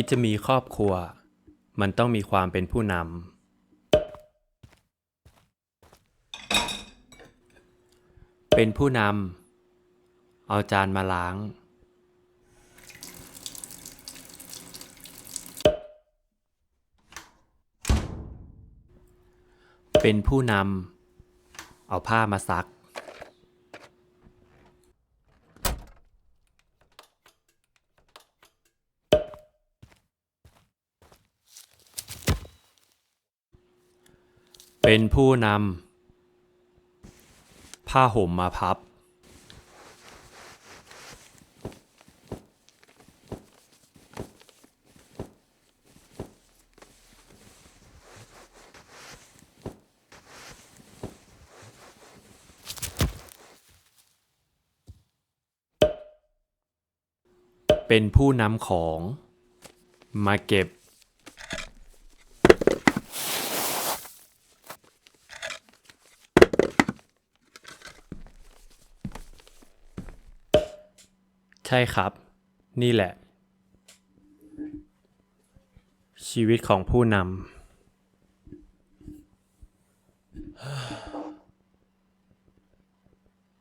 คิดจะมีครอบครัว มันต้องมีความเป็นผู้นำ เป็นผู้นำ เอาจานมาล้าง เป็นผู้นำ เอาผ้ามาซัก เป็นผู้นำผ้าห่มมาพับ เป็นผู้นำของมาเก็บ ใช่ครับ นี่แหละ ชีวิตของผู้นำ